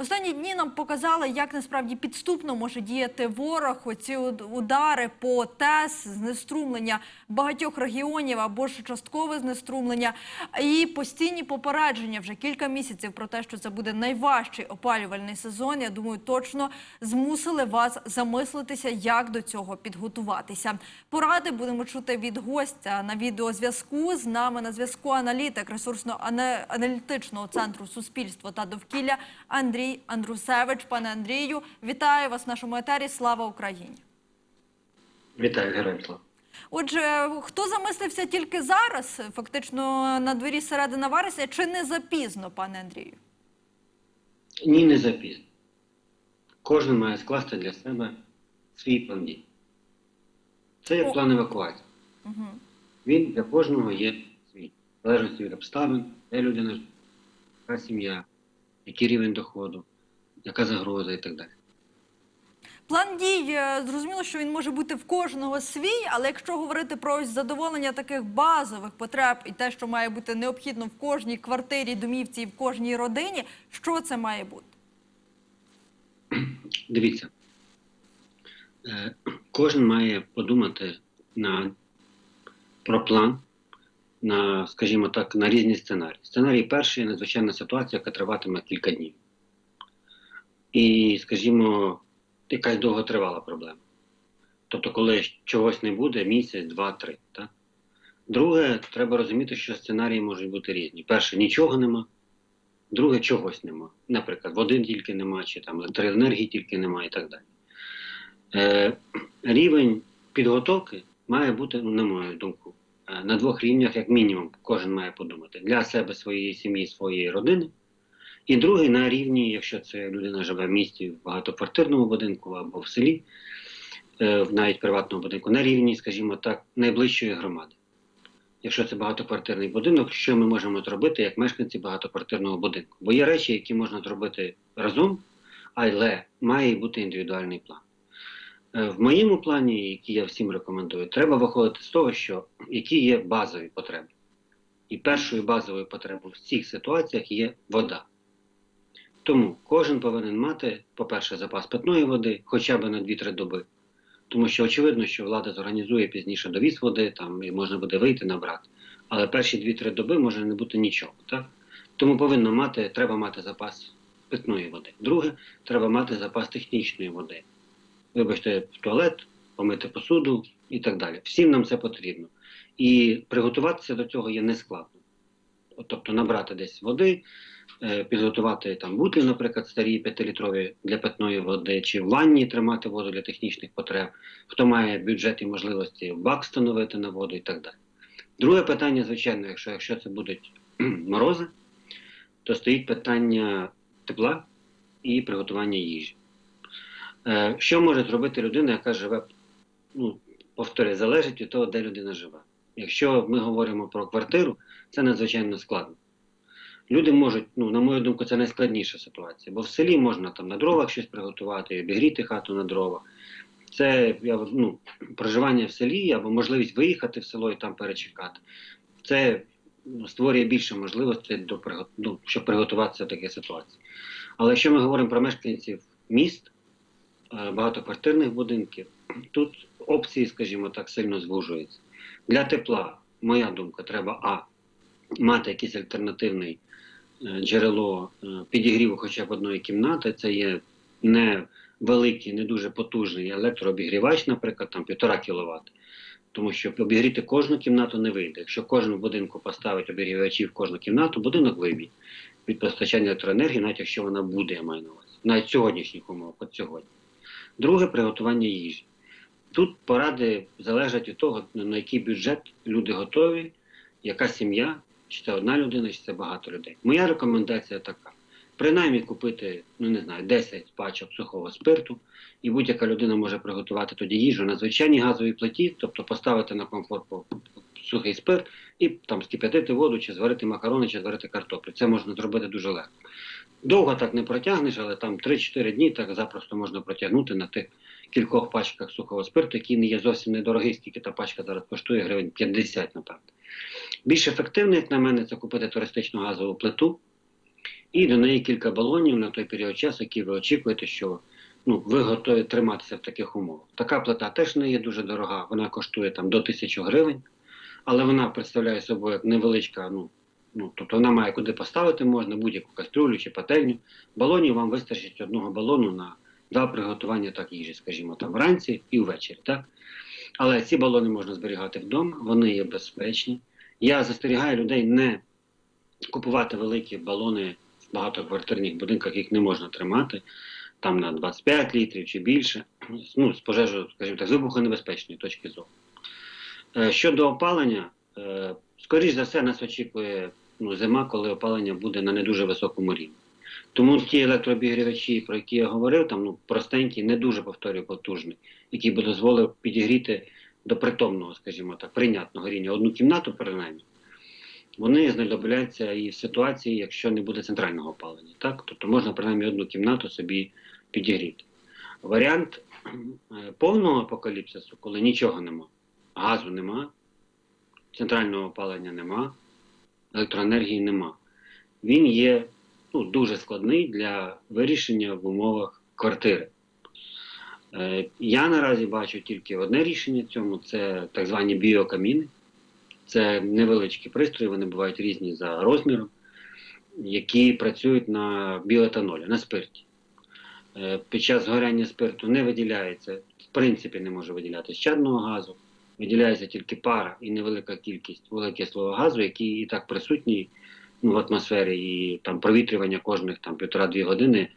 Останні дні нам показали, як насправді підступно може діяти ворог. Оці удари по ТЕС, знеструмлення багатьох регіонів або ж часткове знеструмлення, і постійні попередження вже кілька місяців про те, що це буде найважчий опалювальний сезон. Я думаю, точно змусили вас замислитися, як до цього підготуватися. Поради будемо чути від гостя на відеозв'язку. З нами на зв'язку аналітик ресурсно-аналітичного центру суспільство та довкілля Андрій Андрусевич. Пане Андрію, вітаю вас в нашому етері. Слава Україні! Вітаю, героям слава. Отже, хто замислився тільки зараз, фактично на дворі середина вересня, чи не запізно, пане Андрію? Ні, не запізно. Кожен має скласти для себе свій план дій. Це О. як план евакуації. Угу. Він для кожного є свій. В залежності від обставин, де людина яка сім'я, який рівень доходу, яка загроза і так далі. План дій е, зрозуміло, що він може бути в кожного свій, але якщо говорити про ось задоволення таких базових потреб і те, що має бути необхідно в кожній квартирі, домівці і в кожній родині, що це має бути? Дивіться, е, кожен має подумати на, про план, на, скажімо так, на різні сценарії. Сценарій перший надзвичайна ситуація, яка триватиме кілька днів. І, скажімо, якась довготривала проблема. Тобто, коли чогось не буде, місяць, два, три. Так? Друге, треба розуміти, що сценарії можуть бути різні. Перше, нічого нема. Друге, чогось нема. Наприклад, води тільки нема, чи там електроенергії тільки нема і так далі. Е, рівень підготовки має бути, ну, на мою думку, на двох рівнях, як мінімум, кожен має подумати для себе, своєї сім'ї, своєї родини. І другий на рівні, якщо це людина живе в місті в багатоквартирному будинку або в селі, е, в навіть приватному будинку, на рівні, скажімо так, найближчої громади. Якщо це багатоквартирний будинок, що ми можемо зробити як мешканці багатоквартирного будинку? Бо є речі, які можна зробити разом, але має бути індивідуальний план. Е, В моєму плані, який я всім рекомендую, треба виходити з того, що які є базові потреби. І першою базовою потребою в цих ситуаціях є вода. Тому кожен повинен мати, по-перше, запас питної води хоча б на 2-3 доби. Тому що очевидно, що влада зорганізує пізніше довіз води, там і можна буде вийти набрати. Але перші 2-3 доби може не бути нічого. Так? Тому повинно мати, треба мати запас питної води. Друге, треба мати запас технічної води. Вибачте, в туалет, помити посуду і так далі. Всім нам це потрібно. І приготуватися до цього є нескладно. Тобто набрати десь води, е, підготувати там бутлі, наприклад, старі 5-літрові для питної води, чи в ванні тримати воду для технічних потреб, хто має бюджет і можливості бак встановити на воду і так далі. Друге питання, звичайно, якщо, якщо це будуть морози, то стоїть питання тепла і приготування їжі. Е, що може зробити людина, яка живе, ну, повторюю, залежить від того, де людина живе. Якщо ми говоримо про квартиру, це надзвичайно складно. Люди можуть, ну, на мою думку, це найскладніша ситуація, бо в селі можна там на дровах щось приготувати, обігріти хату на дровах. Це ну, проживання в селі або можливість виїхати в село і там перечекати. Це ну, створює більше можливостей, до, ну, щоб приготуватися до таких ситуацій. Але якщо ми говоримо про мешканців міст, багатоквартирних будинків, тут опції, скажімо так, сильно звужуються. Для тепла, моя думка, треба А. Мати якийсь альтернативний е, джерело е, підігріву хоча б одної кімнати. Це є не великий, не дуже потужний електрообігрівач, наприклад, там 1,5 кВт. Тому що обігріти кожну кімнату не вийде. Якщо кожен будинку поставить обігрівачі в кожну кімнату, будинок виб'є від постачання електроенергії, навіть якщо вона буде, я маю на увазі. Навіть сьогоднішніх умовах, от сьогодні. Друге приготування їжі. Тут поради залежать від того, на який бюджет люди готові, яка сім'я, чи це одна людина, чи це багато людей. Моя рекомендація така: принаймні купити, ну не знаю, 10 пачок сухого спирту, і будь-яка людина може приготувати тоді їжу на звичайній газовій плиті, тобто поставити на комфорт сухий спирт і там скип'ятити воду, чи зварити макарони, чи зварити картоплю. Це можна зробити дуже легко. Довго так не протягнеш, але там 3-4 дні так запросто можна протягнути на тих кількох пачках сухого спирту, який не є зовсім недорогий, скільки та пачка зараз коштує гривень 50, напевно. Більш ефективно, як на мене, це купити туристичну газову плиту і до неї кілька балонів на той період часу, який ви очікуєте, що ну, ви готові триматися в таких умовах. Така плита теж не є дуже дорога, вона коштує там до 1000 гривень, але вона представляє собою як невеличка, ну, ну, тобто вона має куди поставити можна, будь-яку кастрюлю чи пательню. Балонів вам вистачить одного балону на два приготування так їжі, скажімо, там вранці і ввечері. Так? Але ці балони можна зберігати вдома, вони є безпечні. Я застерігаю людей не купувати великі балони в багатоквартирних будинках, їх не можна тримати там на 25 літрів чи більше. Ну, з пожежою, скажімо так, з вибухонебезпечної точки зору. Е, Щодо опалення, е, скоріш за все, нас очікує ну, зима, коли опалення буде на не дуже високому рівні. Тому ті електрообігрівачі, про які я говорив, там ну, простенькі, не дуже повторюю потужні, які би дозволив підігріти до притомного, скажімо так, прийнятного рівня одну кімнату, принаймні, вони знадобляться і в ситуації, якщо не буде центрального опалення. Так? Тобто можна принаймні одну кімнату собі підігріти. Варіант е, повного апокаліпсису, коли нічого нема, газу нема, центрального опалення нема, електроенергії нема. Він є ну, дуже складний для вирішення в умовах квартири. Е, Я наразі бачу тільки одне рішення цьому це так звані біокаміни. Це невеличкі пристрої, вони бувають різні за розміром, які працюють на біоетанолі, на спирті. Е, Під час згоряння спирту не виділяється, в принципі, не може виділятися чадного газу, виділяється тільки пара і невелика кількість вуглекислого газу, які і так присутні ну, в атмосфері, і там провітрювання кожних там півтора-дві години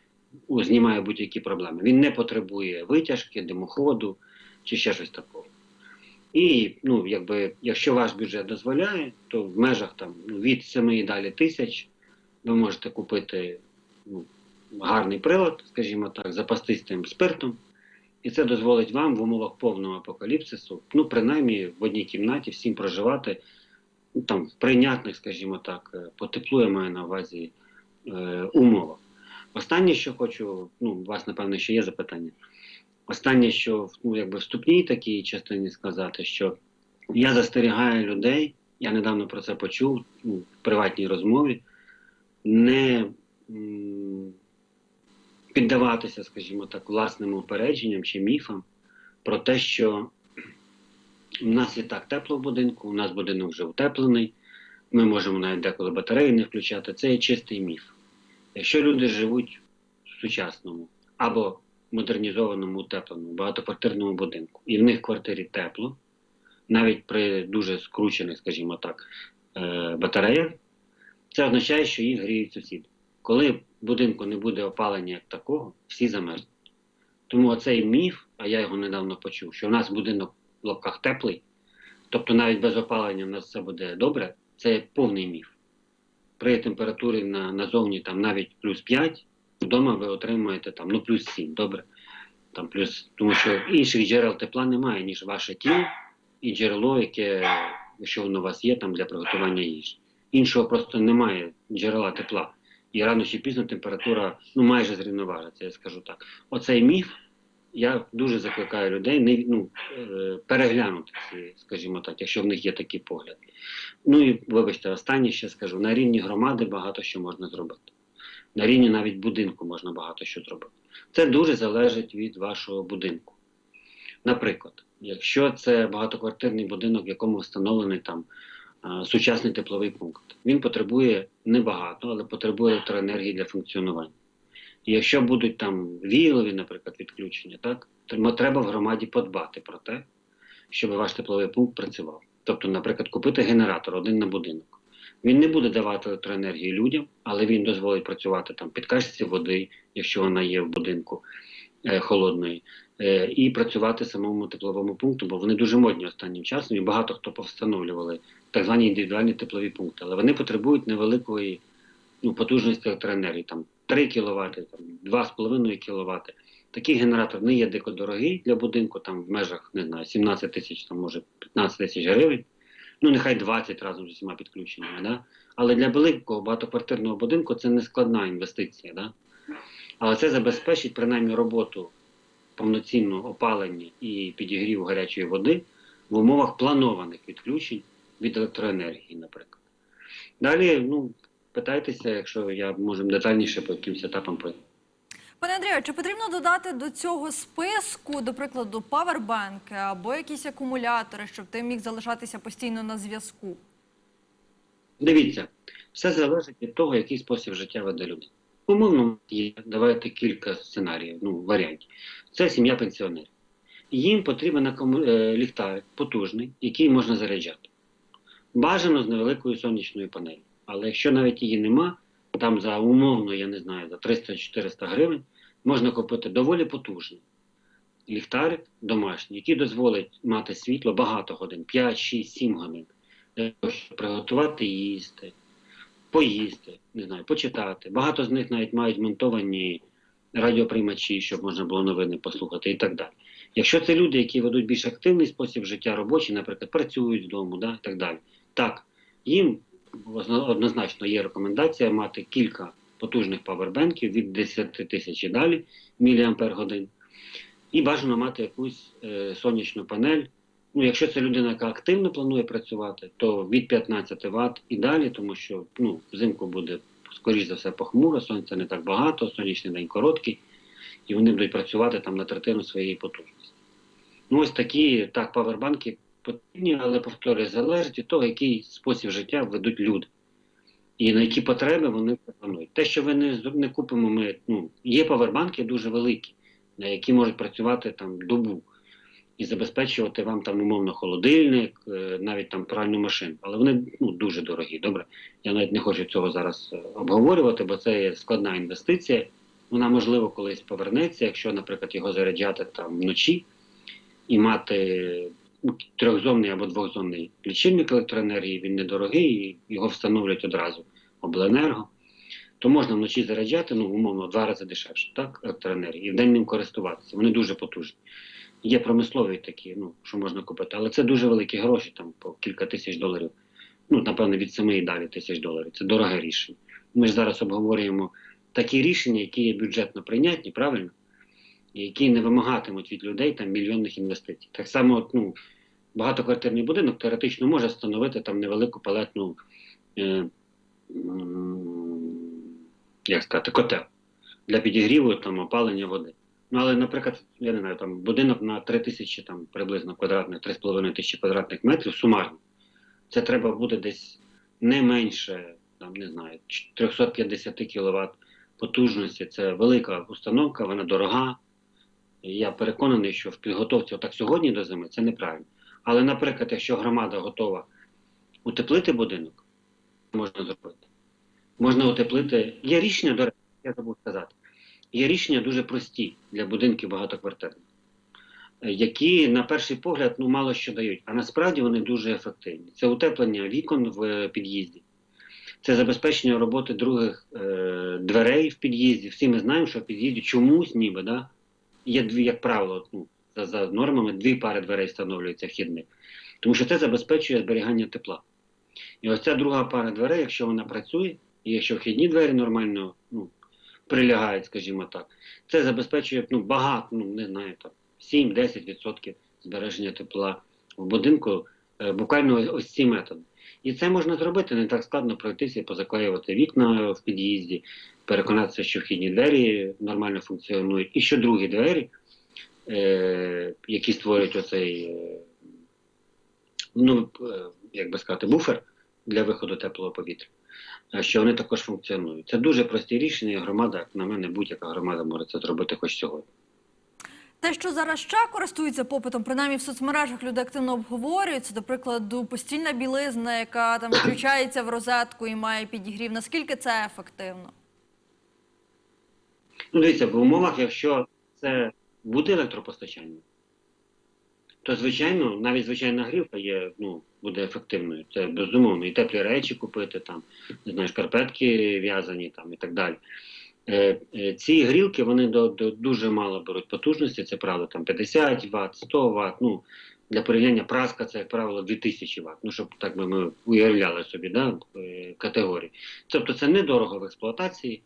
знімає будь-які проблеми. Він не потребує витяжки, димоходу чи ще щось такого. І ну, якби, якщо ваш бюджет дозволяє, то в межах там, ну, від 7 і далі тисяч ви можете купити ну, гарний прилад, скажімо так, запастись тим спиртом. І це дозволить вам в умовах повного апокаліпсису, ну, принаймні в одній кімнаті всім проживати ну, там, в прийнятних, скажімо так, е, по теплу я маю на увазі е, умовах. Останнє, що хочу, ну, у вас, напевно, ще є запитання. Останнє, що ну, якби вступній такій частині сказати, що я застерігаю людей, я недавно про це почув ну, в приватній розмові, не піддаватися, скажімо так, власним упередженням чи міфам про те, що у нас і так тепло в будинку, у нас будинок вже утеплений, ми можемо навіть деколи батареї не включати. Це є чистий міф. Якщо люди живуть в сучасному або модернізованому, утепленому, багатоквартирному будинку, і в них в квартирі тепло, навіть при дуже скручених, скажімо так, е, батареях, це означає, що їх гріють сусіди. Коли в будинку не буде опалення як такого, всі замерзнуть. Тому оцей міф, а я його недавно почув, що у нас будинок в лапках теплий, тобто навіть без опалення в нас все буде добре, це повний міф. При температурі на, назовні там навіть плюс 5, вдома ви отримуєте там, ну, плюс 7, добре. Там плюс, тому що інших джерел тепла немає, ніж ваше тіло і джерело, яке, якщо воно у вас є, там для приготування їжі. Іншого просто немає джерела тепла. І рано чи пізно температура ну, майже зрівноважиться, я скажу так. Оцей міф я дуже закликаю людей не, ну, е, переглянути скажімо так, якщо в них є такі погляди. Ну і вибачте, останнє ще скажу: на рівні громади багато що можна зробити. На рівні навіть будинку можна багато що зробити. Це дуже залежить від вашого будинку. Наприклад, якщо це багатоквартирний будинок, в якому встановлений там сучасний тепловий пункт, він потребує небагато, але потребує електроенергії для функціонування. І якщо будуть там віялові, наприклад, відключення, так, то треба в громаді подбати про те, щоб ваш тепловий пункт працював. Тобто, наприклад, купити генератор один на будинок. Він не буде давати електроенергії людям, але він дозволить працювати там під качці води, якщо вона є в будинку е, холодної, е, і працювати самому тепловому пункту, бо вони дуже модні останнім часом, і багато хто повстановлювали так звані індивідуальні теплові пункти, але вони потребують невеликої ну, потужності електроенергії, там 3 кВт, там, 2,5 кВт. Такий генератор не є дико дорогий для будинку, там в межах не знаю, 17 тисяч, там може 15 тисяч гривень. Ну, нехай 20 разом з усіма підключеннями. Да? Але для великого багатоквартирного будинку це не складна інвестиція. Да? Але це забезпечить принаймні роботу повноцінного опалення і підігріву гарячої води в умовах планованих відключень від електроенергії, наприклад. Далі, ну, питайтеся, якщо я можемо детальніше по якимось етапам пройти. Пане Андрію, чи потрібно додати до цього списку, до прикладу, павербанки або якісь акумулятори, щоб ти міг залишатися постійно на зв'язку? Дивіться, все залежить від того, який спосіб життя веде людина. Умовно, є, давайте кілька сценаріїв, ну, варіантів. Це сім'я пенсіонерів. Їм потрібен е, ліхтарик потужний, який можна заряджати. Бажано з невеликою сонячною панелью. Але якщо навіть її нема, там за умовно, я не знаю, за 300-400 гривень можна купити доволі потужний ліхтарик домашній, який дозволить мати світло багато годин, 5, 6, 7 годин, щоб приготувати їсти, поїсти, не знаю, почитати. Багато з них навіть мають монтовані радіоприймачі, щоб можна було новини послухати і так далі. Якщо це люди, які ведуть більш активний спосіб життя робочий, наприклад, працюють з дому, да, і так далі. Так, їм однозначно є рекомендація мати кілька потужних павербенків від 10 тисяч і далі міліампер годин. І бажано мати якусь е, сонячну панель. Ну, якщо це людина, яка активно планує працювати, то від 15 Вт і далі, тому що ну, взимку буде, скоріш за все, похмуро, сонця не так багато, сонячний день короткий, і вони будуть працювати там на третину своєї потужності. Ну, ось такі так, павербанки потрібні, але повторюю, залежить від того, який спосіб життя ведуть люди. І на які потреби вони пропонують. Те, що ви не, не купимо, ми ну, є павербанки дуже великі, на які можуть працювати там добу і забезпечувати вам там умовно холодильник, е, навіть там пральну машину. Але вони ну, дуже дорогі. Добре. Я навіть не хочу цього зараз е, обговорювати, бо це є складна інвестиція. Вона можливо колись повернеться, якщо, наприклад, його заряджати там вночі і мати ну, трьохзонний або двохзонний лічильник електроенергії, він недорогий, і його встановлюють одразу обленерго. То можна вночі заряджати, ну, умовно, два рази дешевше, так, електроенергії, і вдень ним користуватися. Вони дуже потужні. Є промислові такі, ну, що можна купити, але це дуже великі гроші, там по кілька тисяч доларів. Ну, напевно, від 7 і далі тисяч доларів. Це дороге рішення. Ми ж зараз обговорюємо такі рішення, які є бюджетно прийнятні, правильно? І які не вимагатимуть від людей там мільйонних інвестицій. Так само, ну, багатоквартирний будинок теоретично може встановити там невелику палетну, е, м, як сказати, котел для підігріву там опалення води. Ну, але, наприклад, я не знаю, там будинок на 3 тисячі там приблизно квадратних, 3,5 тисячі квадратних метрів сумарно. Це треба буде десь не менше, там, не знаю, 350 кВт потужності. Це велика установка, вона дорога. Я переконаний, що в підготовці отак сьогодні до зими це неправильно. Але, наприклад, якщо громада готова утеплити будинок, можна зробити. Можна утеплити. Є рішення, до речі, я забув сказати. Є рішення дуже прості для будинків багатоквартирних, е, які на перший погляд ну, мало що дають, а насправді вони дуже ефективні. Це утеплення вікон в е, під'їзді, це забезпечення роботи других е, дверей в під'їзді. Всі ми знаємо, що в під'їзді чомусь ніби да, є дві, як правило, ну, за, за нормами дві пари дверей встановлюються вхідних. Тому що це забезпечує зберігання тепла. І ось ця друга пара дверей, якщо вона працює, і якщо вхідні двері нормально ну, прилягають, скажімо так, це забезпечує ну, багато, ну не знаю, там 7-10% збереження тепла в будинку, е, буквально ось, ці методи. І це можна зробити, не так складно пройтися і позаклеювати вікна в під'їзді, переконатися, що вхідні двері нормально функціонують, і що другі двері, е, які створюють оцей, е, ну, е, як би сказати, буфер для виходу теплого повітря, що вони також функціонують. Це дуже прості рішення, і громада, як на мене, будь-яка громада може це зробити хоч сьогодні. Те, що зараз ще користується попитом, принаймні в соцмережах люди активно обговорюють, це, до прикладу, постільна білизна, яка там включається в розетку і має підігрів. Наскільки це ефективно? Ну, дивіться, в умовах, якщо це буде електропостачання, то звичайно, навіть звичайна грілка є, ну, буде ефективною. Це безумовно. І теплі речі купити, там, не знаю, шкарпетки в'язані там і так далі. Е, е, ці грілки вони до, до дуже мало беруть потужності, це правда, там 50 Вт, 100 Вт. Ну, для порівняння праска це, як правило, 2000 Вт. Ну, щоб так би ми уявляли собі да, е, категорії. Тобто це недорого в експлуатації.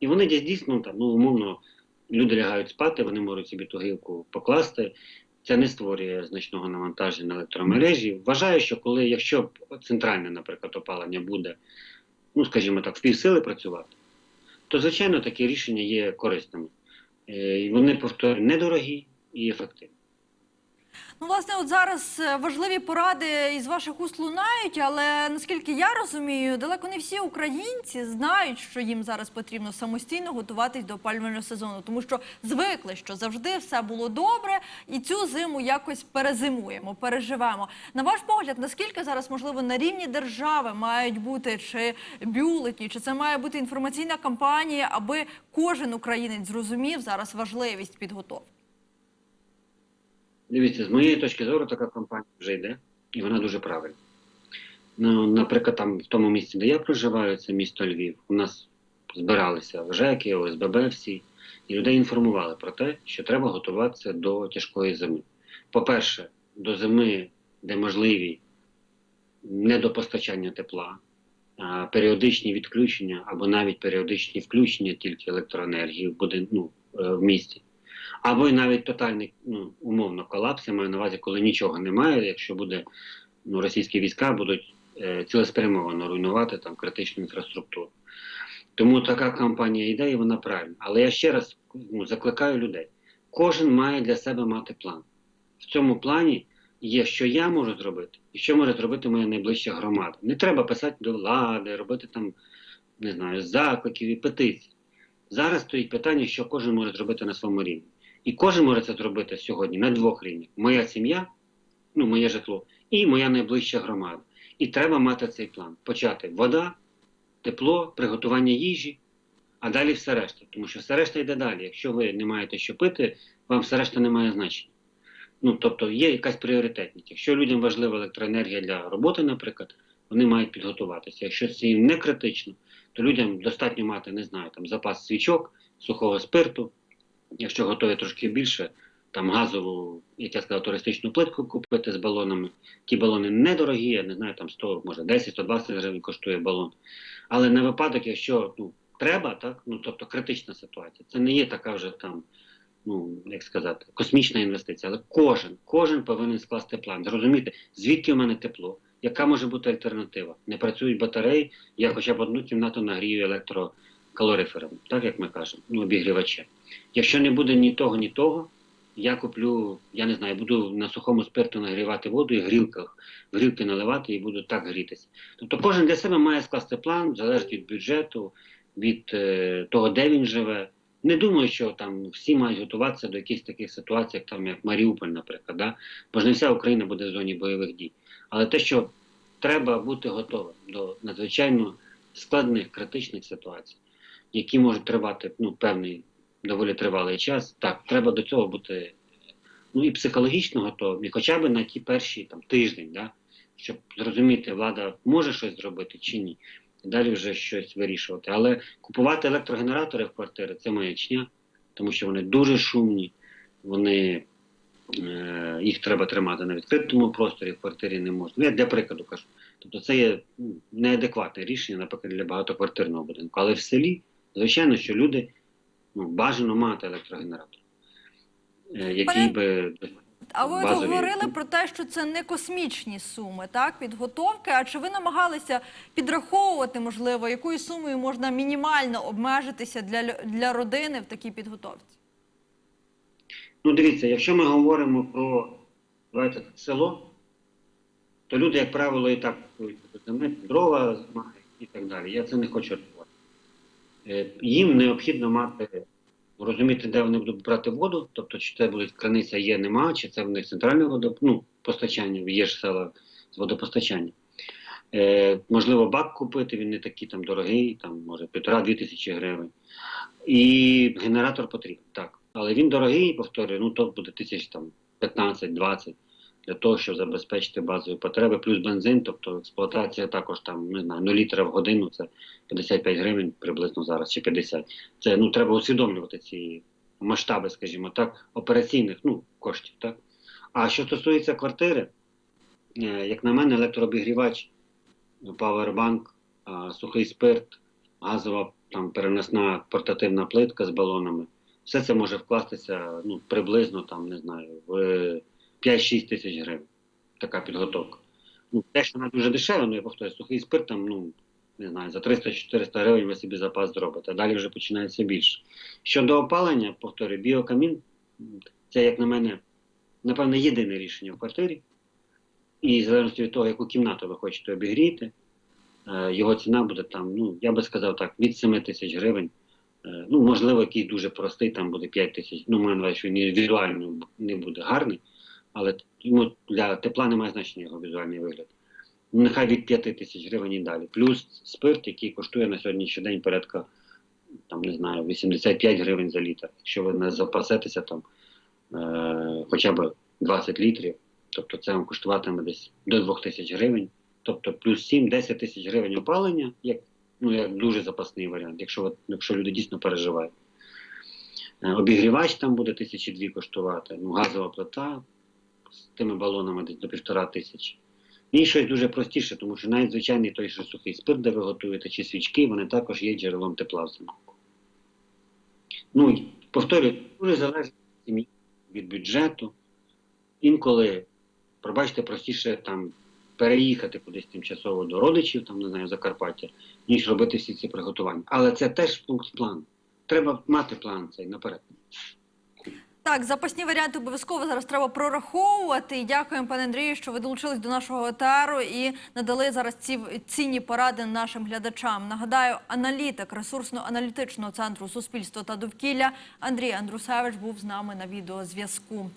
І вони дійсно там, ну, умовно, люди лягають спати, вони можуть собі ту гілку покласти. Це не створює значного навантаження на електромережі. Вважаю, що коли, якщо центральне, наприклад, опалення буде ну скажімо так, в півсили працювати, то звичайно такі рішення є корисними. Е, Вони повторюю, недорогі і ефективні. Ну, власне, от зараз е, важливі поради із ваших уст лунають, але наскільки я розумію, далеко не всі українці знають, що їм зараз потрібно самостійно готуватись до опалювального сезону, тому що звикли, що завжди все було добре, і цю зиму якось перезимуємо, переживемо. На ваш погляд, наскільки зараз можливо на рівні держави мають бути чи бюлетні, чи це має бути інформаційна кампанія, аби кожен українець зрозумів зараз важливість підготовки? Дивіться, з моєї точки зору, така кампанія вже йде, і вона дуже правильна. Ну, наприклад, там в тому місці, де я проживаю, це місто Львів, у нас збиралися ЖЕКи, ОСББ всі, і людей інформували про те, що треба готуватися до тяжкої зими. По-перше, до зими, де можливі недопостачання тепла, періодичні відключення або навіть періодичні включення тільки електроенергії в, будин- ну, е, в місті. Або й навіть тотальний ну, умовно колапс, я маю на увазі, коли нічого немає, якщо буде ну, російські війська будуть е, цілеспрямовано руйнувати там критичну інфраструктуру. Тому така кампанія йде і вона правильна. Але я ще раз ну, закликаю людей. Кожен має для себе мати план. В цьому плані є, що я можу зробити, і що може зробити моя найближча громада. Не треба писати до влади, робити там, не знаю, закликів і петицій. Зараз стоїть питання, що кожен може зробити на своєму рівні. І кожен може це зробити сьогодні на двох рівнях: моя сім'я, ну моє житло, і моя найближча громада. І треба мати цей план. Почати вода, тепло, приготування їжі, а далі все решта. Тому що все решта йде далі. Якщо ви не маєте що пити, вам все решта не має значення. Ну, тобто є якась пріоритетність. Якщо людям важлива електроенергія для роботи, наприклад, вони мають підготуватися. Якщо це їм не критично, то людям достатньо мати, не знаю, там запас свічок, сухого спирту, якщо готові трошки більше, там газову, як я сказав, туристичну плитку купити з балонами. Ті балони недорогі, я не знаю, там 100, може 10-120 гривень коштує балон. Але на випадок, якщо ну, треба, так, ну тобто критична ситуація, це не є така вже там, ну як сказати, космічна інвестиція. Але кожен, кожен повинен скласти план, зрозуміти, звідки в мене тепло, яка може бути альтернатива. Не працюють батареї, я хоча б одну кімнату нагрію електрокалорифером, так як ми кажемо, ну обігрівачем. Якщо не буде ні того, ні того, я куплю, я не знаю, буду на сухому спирту нагрівати воду і грілках, грілки наливати і буду так грітися. Тобто кожен для себе має скласти план, залежить від бюджету, від е, того, де він живе. Не думаю, що там всі мають готуватися до якихось таких ситуацій, як там як Маріуполь, наприклад, да? бо ж не вся Україна буде в зоні бойових дій. Але те, що треба бути готовим до надзвичайно складних критичних ситуацій, які можуть тривати ну, певний доволі тривалий час, так, треба до цього бути ну, і психологічно готовим, і хоча б на ті перші там, тиждень, да? щоб зрозуміти, влада може щось зробити чи ні. Далі вже щось вирішувати. Але купувати електрогенератори в квартири це маячня, тому що вони дуже шумні, вони, е, їх треба тримати на відкритому просторі, в квартирі не можна. Ну, я для прикладу кажу. Тобто це є ну, неадекватне рішення, наприклад, для багатоквартирного будинку. Але в селі, звичайно, що люди ну, бажано мати електрогенератор, е, який би А ви базові. говорили про те, що це не космічні суми, так, підготовки. А чи ви намагалися підраховувати, можливо, якою сумою можна мінімально обмежитися для, для родини в такій підготовці? Ну, дивіться, якщо ми говоримо про давайте, село, то люди, як правило, і так дрова мають і так далі. Я це не хочу рахувати. Е, Їм необхідно мати, розуміти, де вони будуть брати воду, тобто, чи це буде криниця є, нема, чи це в них центральне водо, ну, постачання, є ж села з водопостачання. Е, можливо, бак купити, він не такий там дорогий, там, може, півтора-дві тисячі гривень. І генератор потрібен, так. Але він дорогий, повторюю, ну то буде тисяч там 15-20 для того, щоб забезпечити базові потреби, плюс бензин, тобто експлуатація також там, не знаю, ну літра в годину це 55 гривень приблизно зараз, чи 50. Це ну треба усвідомлювати ці масштаби, скажімо так, операційних ну, коштів. Так? А що стосується квартири, е, як на мене, електрообігрівач, павербанк, сухий спирт, газова там переносна портативна плитка з балонами. Все це може вкластися ну, приблизно там, не знаю, в 5-6 тисяч гривень. Така підготовка. Ну, те, що вона дуже дешева, ну я повторюю, сухий спирт там, ну, не знаю, за 300-400 гривень ви собі запас зробите. Далі вже починається більше. Щодо опалення, повторюю, біокамін це, як на мене, напевно, єдине рішення в квартирі. І в залежності від того, яку кімнату ви хочете обігріти, е, його ціна буде там, ну, я би сказав так, від 7 тисяч гривень. Е, Ну, можливо, який дуже простий, там буде 5 тисяч. Ну, маю на увазі, що він візуально не буде гарний, але йому для тепла немає значення його візуальний вигляд. Нехай від 5 тисяч гривень і далі. Плюс спирт, який коштує на сьогоднішній день порядка там, не знаю, 85 гривень за літр. Якщо ви не запасетеся там е, хоча б 20 літрів, тобто це вам коштуватиме десь до 2 тисяч гривень. Тобто плюс 7-10 тисяч гривень опалення, як, ну, як дуже запасний варіант, якщо, якщо люди дійсно переживають. Е, Обігрівач там буде тисячі дві коштувати, ну, газова плита тими балонами десь до півтора тисячі. І щось дуже простіше, тому що навіть звичайний той же сухий спирт, де ви готуєте, чи свічки, вони також є джерелом тепла взимку. Ну, і, повторюю, дуже залежить від від бюджету. Інколи, пробачте, простіше там переїхати кудись тимчасово до родичів, там, не знаю, Закарпаття, ніж робити всі ці приготування. Але це теж пункт плану. Треба мати план цей наперед. Так, запасні варіанти обов'язково зараз треба прораховувати. І дякуємо, пане Андрію, що ви долучились до нашого етеру і надали зараз ці цінні поради нашим глядачам. Нагадаю, аналітик ресурсно-аналітичного центру суспільства та довкілля Андрій Андрусевич був з нами на відеозв'язку.